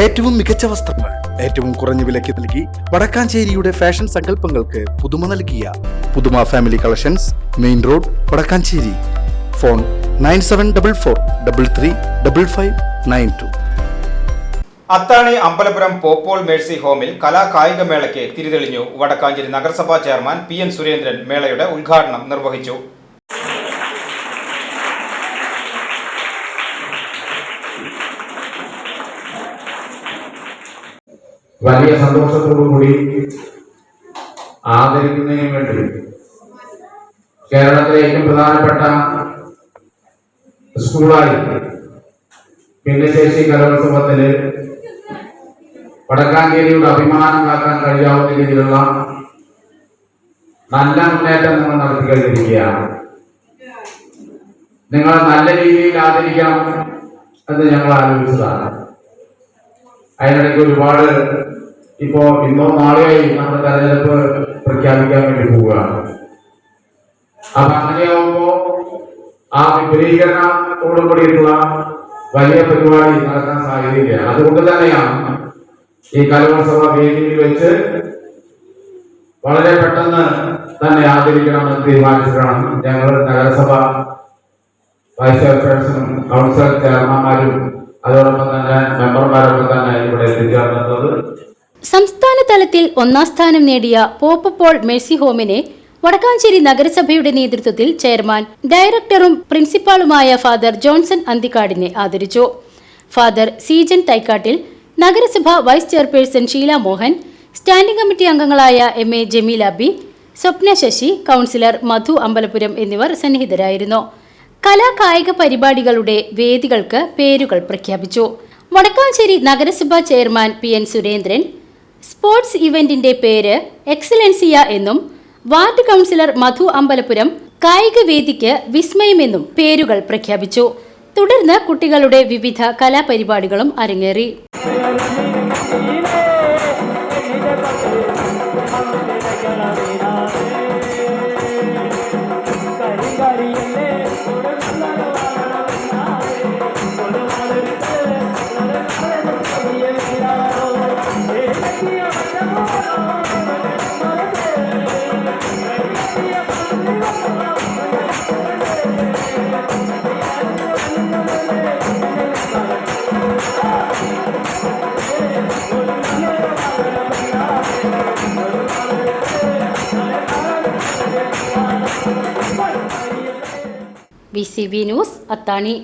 ഏറ്റവും മികച്ച വസ്ത്രങ്ങൾ ഏറ്റവും കുറഞ്ഞ വിലയ്ക്ക് നൽകി വടക്കാഞ്ചേരിയുടെ ഫാഷൻ സങ്കല്പങ്ങൾക്ക് പുതുമ നൽകിയ പുതുമ family collections main road Vadakkanchery. Phone nine seven double four double three double five nine two. Athani Ambalapuram Pope Paul Mercy ഹോമിൽ കലാകായിക മേളയ്ക്ക് തിരിതെളിഞ്ഞു വടക്കാഞ്ചേരി നഗരസഭാ ചെയർമാൻ പി എൻ സുരേന്ദ്രൻ മേളയുടെ ഉദ്ഘാടനം നിർവഹിച്ചു. വലിയ സന്തോഷത്തോടു കൂടി ആദരിക്കുന്നതിന് വേണ്ടി കേരളത്തിലെ ഏറ്റവും പ്രധാനപ്പെട്ട സ്കൂളായി ഭിന്നശേഷി കലോത്സവത്തിൽ വടക്കാഞ്ചേരിയുടെ അഭിമാനം കാക്കാൻ കഴിയാവുന്ന രീതിയിലുള്ള നല്ല മുന്നേറ്റം നിങ്ങൾ നടത്തി കഴിഞ്ഞിരിക്കുകയാണ് നിങ്ങൾ നല്ല രീതിയിൽ ആദരിക്കാം എന്ന് ഞങ്ങൾ ആലോചിച്ചതാണ്. അതിനിടയ്ക്ക് ഒരുപാട് ഇപ്പോ ഇന്നോ നാളെയായി നമ്മുടെ തെരഞ്ഞെടുപ്പ് പ്രഖ്യാപിക്കാൻ വേണ്ടി പോവുകയാണ്. അപ്പൊ അങ്ങനെയാവുമ്പോ ആ വിപുലീകരണത്തോടുകൂടിയിട്ടുള്ള വലിയ പരിപാടി നടക്കാൻ സാധ്യതയില്ല. അതുകൊണ്ട് തന്നെയാണ് ഈ കലോത്സവ വേദിയിൽ വെച്ച് വളരെ പെട്ടെന്ന് തന്നെ ആദരിക്കണമെന്ന് തീരുമാനിച്ചിട്ടാണ് ഞങ്ങൾ നഗരസഭ വൈസ് ചെയർപേഴ്സണും കൗൺസിൽ ചെയർമാന്മാരും ഇവിടെ സംസ്ഥാന തലത്തിൽ ഒന്നാം സ്ഥാനം നേടിയ പോപ്പപ്പോൾ മേഴ്സി ഹോമിനെ വടക്കാഞ്ചേരി നഗരസഭയുടെ നേതൃത്വത്തിൽ ചെയർമാൻ ഡയറക്ടറും പ്രിൻസിപ്പാളുമായ ഫാദർ ജോൺസൺ അന്തിക്കാടിനെ ആദരിച്ചു. ഫാദർ സീജൻ തൈക്കാട്ടിൽ നഗരസഭ vice chairperson Sheela Mohan standing committee അംഗങ്ങളായ M A Jameela B Swapna Sasi councillor Madhu Ambalapuram എന്നിവർ സന്നിഹിതരായിരുന്നു. കലാകായിക പരിപാടികളുടെ വേദികൾക്ക് പേരുകൾ പ്രഖ്യാപിച്ചു. വടക്കാഞ്ചേരി നഗരസഭാ chairman P N Surendran sports ഇവന്റിന്റെ പേര് എക്സലൻസിയ എന്നും വാർഡ് കൗൺസിലർ മധു അമ്പലപുരം കായിക വേദിക്ക് വിസ്മയമെന്നും പേരുകൾ പ്രഖ്യാപിച്ചു. തുടർന്ന് കുട്ടികളുടെ വിവിധ കലാപരിപാടികളും അരങ്ങേറി. V C B news Athani